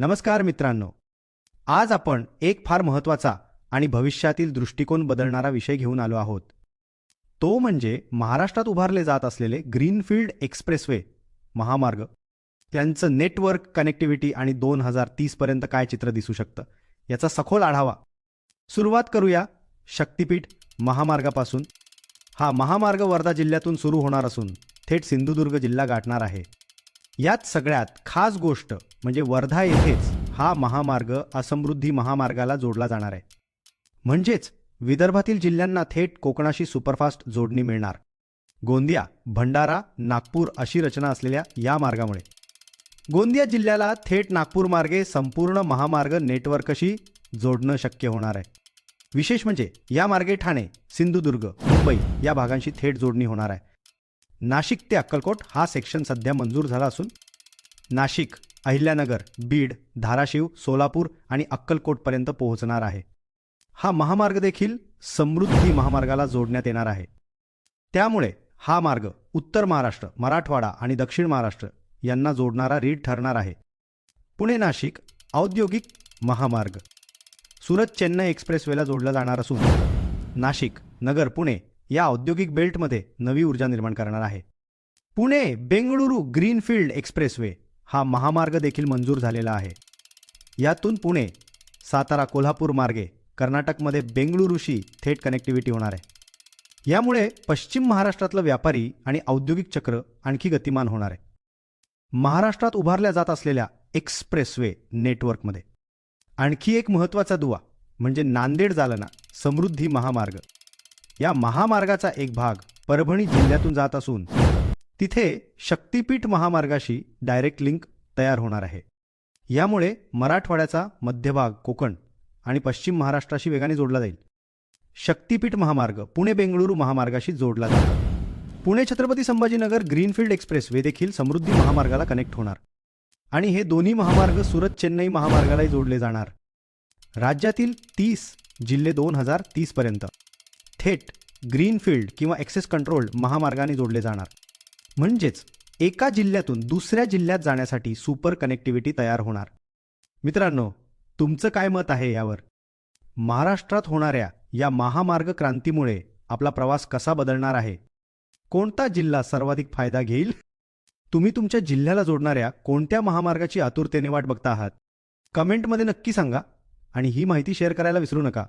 नमस्कार मित्रांनो. आज आपण एक फार महत्त्वाचा आणि भविष्यातील दृष्टिकोन बदलणारा विषय घेऊन आलो आहोत. तो म्हणजे महाराष्ट्रात उभारले जात असलेले ग्रीनफील्ड एक्सप्रेसवे महामार्ग. त्यांचं नेटवर्क कनेक्टिव्हिटी आणि दोन हजार तीसपर्यंत काय चित्र दिसू शकतं? याचा सखोल आढावा. सुरुवात करूया शक्तिपीठ महामार्गापासून. हा महामार्ग वर्धा जिल्ह्यातून सुरू होणार असून थेट सिंधुदुर्ग जिल्हा गाठणार आहे. यात सगळ्यात खास गोष्ट म्हणजे वर्धा येथेच हा महामार्ग असमृद्धी महामार्गाला जोडला जाणार आहे. म्हणजेच विदर्भातील जिल्ह्यांना थेट कोकणाशी सुपरफास्ट जोडणी मिळणार. गोंदिया भंडारा नागपूर अशी रचना असलेल्या या मार्गामुळे. गोंदिया जिल्ह्याला थेट नागपूर मार्गे संपूर्ण महामार्ग नेटवर्कशी जोडणं शक्य होणार आहे. विशेष म्हणजे या मार्गे ठाणे सिंधुदुर्ग मुंबई या भागांशी थेट जोडणी होणार आहे. नाशिक ते अक्कलकोट हा सेक्शन सध्या मंजूर झाला असून नाशिक अहिल्यानगर बीड धाराशिव सोलापूर आणि अक्कलकोटपर्यंत पोहोचणार आहे. हा महामार्ग देखील समृद्धी महामार्गाला जोडण्यात येणार आहे. त्यामुळे हा मार्ग उत्तर महाराष्ट्र मराठवाडा आणि दक्षिण महाराष्ट्र यांना जोडणारा रीड ठरणार आहे. पुणे नाशिक औद्योगिक महामार्ग. सुरत चेन्नई एक्सप्रेसवेला जोडला जाणार असून नाशिक नगर पुणे या औद्योगिक बेल्टमध्ये नवी ऊर्जा निर्माण करणार आहे. पुणे बेंगळुरू ग्रीनफील्ड एक्सप्रेसवे हा महामार्ग देखील मंजूर झालेला आहे. यातून पुणे सातारा कोल्हापूर मार्गे कर्नाटकमध्ये बेंगळुरूशी थेट कनेक्टिव्हिटी होणार आहे. यामुळे पश्चिम महाराष्ट्रातलं व्यापारी आणि औद्योगिक चक्र आणखी गतिमान होणार आहे. महाराष्ट्रात उभारल्या जात असलेल्या एक्सप्रेसवे नेटवर्कमध्ये आणखी एक महत्त्वाचा दुवा म्हणजे नांदेड जालना समृद्धी महामार्ग. या महामार्गाचा एक भाग परभणी जिल्ह्यातून जात असून तिथे शक्तिपीठ महामार्गाशी डायरेक्ट लिंक तयार होणार आहे. यामुळे मराठवाड्याचा मध्यभाग कोकण आणि पश्चिम महाराष्ट्राशी वेगाने जोडला जाईल. शक्तिपीठ महामार्ग पुणे बेंगळुरू महामार्गाशी जोडला जाईल. Pune Chhatrapati Sambhajinagar greenfield expressway देखील समृद्धी महामार्गाला कनेक्ट होणार आणि हे दोन्ही महामार्ग सुरत चेन्नई महामार्गालाही जोडले जाणार. राज्यातील तीस जिल्हे दोन हजार तीसपर्यंत थेट ग्रीनफील्ड किंवा ॲक्सेस कंट्रोल महामार्गाने जोडले जाणार. म्हणजेच एका जिल्ह्यातून दुसऱ्या जिल्ह्यात जाण्यासाठी सुपर कनेक्टिव्हिटी तयार होणार. मित्रांनो तुमचं काय मत आहे यावर? महाराष्ट्रात होणाऱ्या या महामार्ग क्रांतीमुळे आपला प्रवास कसा बदलणार आहे? कोणता जिल्हा सर्वाधिक फायदा घेईल? तुम्ही तुमच्या जिल्ह्याला जोडणाऱ्या कोणत्या महामार्गाची आतुरतेने वाट बघता आहात? कमेंटमध्ये नक्की सांगा आणि ही माहिती शेअर करायला विसरू नका.